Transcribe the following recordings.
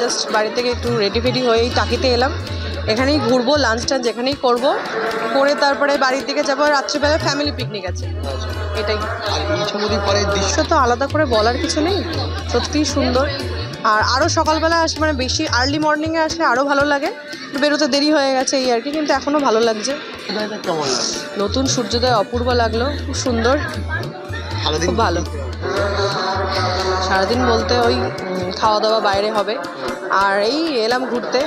Just বাড়ি থেকে একটু রেডি ফেডি হয়েই টাকিতে এলাম। এখানেই ঘুরবো লাঞ্চ টাঞ্চ যেখানেই করব। করে তারপরে বাড়ির দিকে যাব রাত্রিবেলা ফ্যামিলি পিকনিক আছে। এটাই। দৃশ্য তো আলাদা করে বলার কিছু নেই সত্যিই সুন্দর। আর আরও সকালবেলা আসে মানে বেশি আর্লি মর্নিংয়ে আসলে আরও ভালো লাগে। বেরোতে দেরি হয়ে গেছে এই আর কি কিন্তু এখনও ভালো লাগছে। নতুন সূর্যোদয় অপূর্ব লাগল খুব সুন্দর খুব ভালো। সারাদিন বলতে ওই খাওয়া দাওয়া বাইরে হবে। আর এই এলাম ঘুরতে,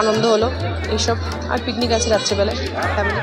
আনন্দ হলো এইসব। আর পিকনিক আছে রাত্রেবেলায় ফ্যামিলি